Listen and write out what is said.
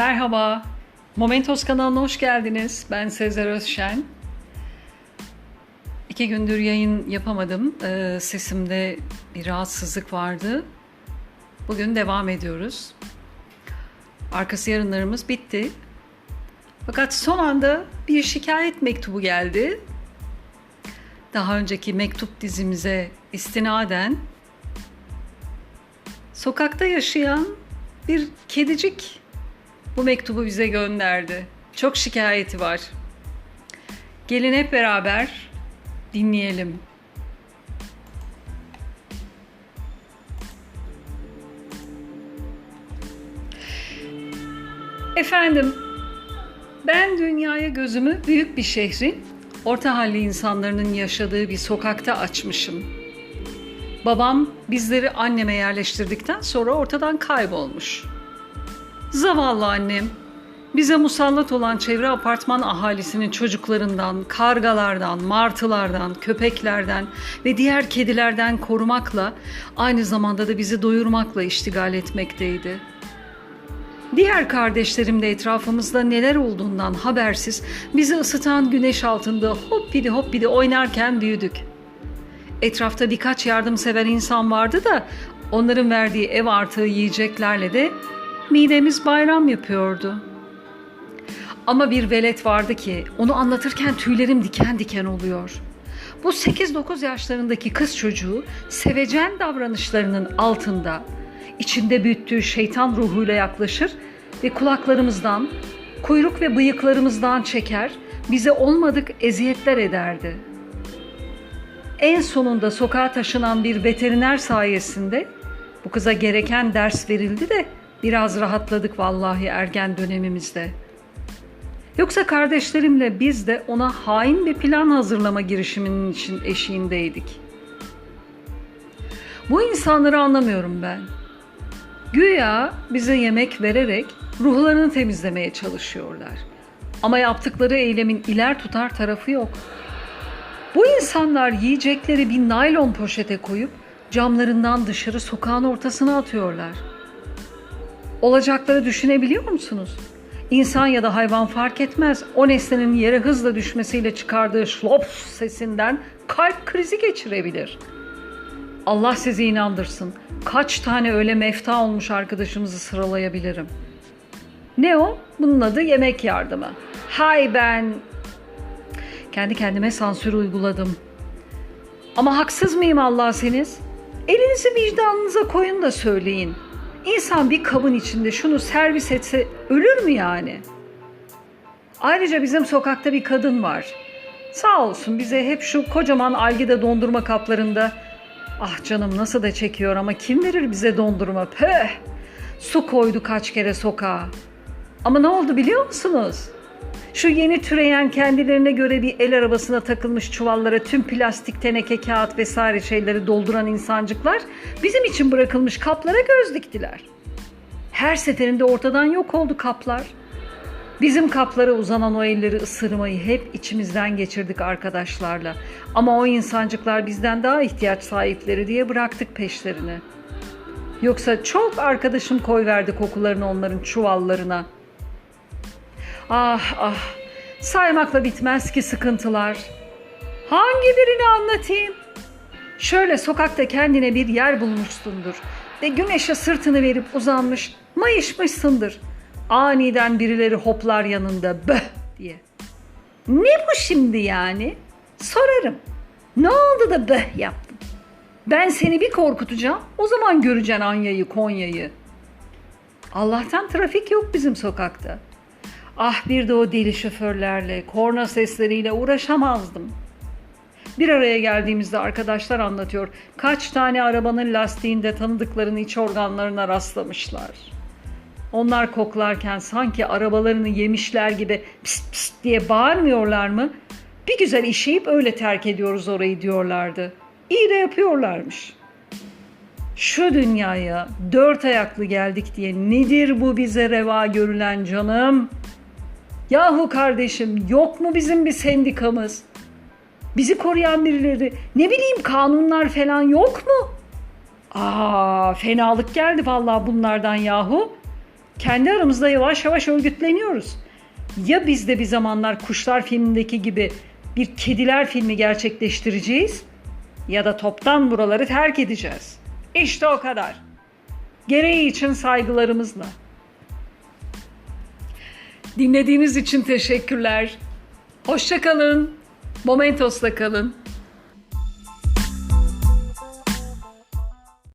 Merhaba, Momentos kanalına hoş geldiniz. Ben Sezer Özşen. İki gündür yayın yapamadım. Ee, sesimde bir rahatsızlık vardı. Bugün devam ediyoruz. Arkası yarınlarımız bitti. Fakat son anda bir şikayet mektubu geldi. Daha önceki mektup dizimize istinaden sokakta yaşayan bir kedicik bu mektubu bize gönderdi. Çok şikayeti var. Gelin hep beraber dinleyelim. Efendim, ben dünyaya gözümü büyük bir şehrin, orta halli insanların yaşadığı bir sokakta açmışım. Babam bizleri anneme yerleştirdikten sonra ortadan kaybolmuş. Zavallı annem, bize musallat olan çevre apartman ahalisinin çocuklarından, kargalardan, martılardan, köpeklerden ve diğer kedilerden korumakla, aynı zamanda da bizi doyurmakla iştigal etmekteydi. Diğer kardeşlerim de etrafımızda neler olduğundan habersiz bizi ısıtan güneş altında hoppidi hoppidi oynarken büyüdük. Etrafta birkaç yardımsever insan vardı da onların verdiği ev artığı yiyeceklerle de midemiz bayram yapıyordu. Ama bir velet vardı ki onu anlatırken tüylerim diken diken oluyor. Bu 8-9 yaşlarındaki kız çocuğu sevecen davranışlarının altında içinde büyüttüğü şeytan ruhuyla yaklaşır ve kulaklarımızdan, kuyruk ve bıyıklarımızdan çeker, bize olmadık eziyetler ederdi. En sonunda sokağa taşınan bir veteriner sayesinde bu kıza gereken ders verildi de biraz rahatladık vallahi ergen dönemimizde. Yoksa kardeşlerimle biz de ona hain bir plan hazırlama girişiminin için eşiğindeydik. Bu insanları anlamıyorum ben. Güya bize yemek vererek ruhlarını temizlemeye çalışıyorlar. Ama yaptıkları eylemin iler tutar tarafı yok. Bu insanlar yiyecekleri bir naylon poşete koyup camlarından dışarı sokağın ortasına atıyorlar. Olacakları düşünebiliyor musunuz? İnsan ya da hayvan fark etmez. O nesnenin yere hızla düşmesiyle çıkardığı şlop sesinden kalp krizi geçirebilir. Allah sizi inandırsın. Kaç tane öyle mefta olmuş arkadaşımızı sıralayabilirim. Ne o? Bunun adı yemek yardımı. Hay ben kendi kendime sansür uyguladım. Ama haksız mıyım Allah seniz? Elinizi vicdanınıza koyun da söyleyin. İnsan bir kabın içinde şunu servis etse ölür mü yani? Ayrıca bizim sokakta bir kadın var. Sağ olsun bize hep şu kocaman algide dondurma kaplarında ah canım nasıl da çekiyor ama kim verir bize dondurma pöh su koydu kaç kere sokağa. Ama ne oldu biliyor musunuz? Şu yeni türeyen kendilerine göre bir el arabasına takılmış çuvallara tüm plastik, teneke, kağıt vesaire şeyleri dolduran insancıklar bizim için bırakılmış kaplara göz diktiler. Her seferinde ortadan yok oldu kaplar. Bizim kaplara uzanan o elleri ısırmayı hep içimizden geçirdik arkadaşlarla. Ama o insancıklar bizden daha ihtiyaç sahipleri diye bıraktık peşlerini. Yoksa çok arkadaşım koyverdi kokularını onların çuvallarına.'' Ah ah saymakla bitmez ki sıkıntılar. Hangi birini anlatayım? Şöyle sokakta kendine bir yer bulmuşsundur ve güneşe sırtını verip uzanmış, mayışmışsındır. Aniden birileri hoplar yanında böh diye. Ne bu şimdi yani? Sorarım. Ne oldu da böh yaptın? Ben seni bir korkutacağım, o zaman göreceksin Anya'yı, Konya'yı. Allah'tan trafik yok bizim sokakta. Ah bir de o deli şoförlerle, korna sesleriyle uğraşamazdım. Bir araya geldiğimizde arkadaşlar anlatıyor. Kaç tane arabanın lastiğinde tanıdıklarını iç organlarına rastlamışlar. Onlar koklarken sanki arabalarını yemişler gibi pst pst diye bağırmıyorlar mı? Bir güzel işeyip öyle terk ediyoruz orayı diyorlardı. İyi de yapıyorlarmış. Şu dünyaya dört ayaklı geldik diye nedir bu bize reva görülen canım?'' Yahu kardeşim yok mu bizim bir sendikamız? Bizi koruyan birileri ne bileyim kanunlar falan yok mu? Aa fenalık geldi vallahi bunlardan yahu. kendi aramızda yavaş yavaş örgütleniyoruz. Ya biz de bir zamanlar Kuşlar filmindeki gibi bir kediler filmi gerçekleştireceğiz ya da toptan buraları terk edeceğiz. İşte o kadar. Gereği için saygılarımızla. Dinlediğiniz için teşekkürler. Hoşça kalın. Momentos'la kalın.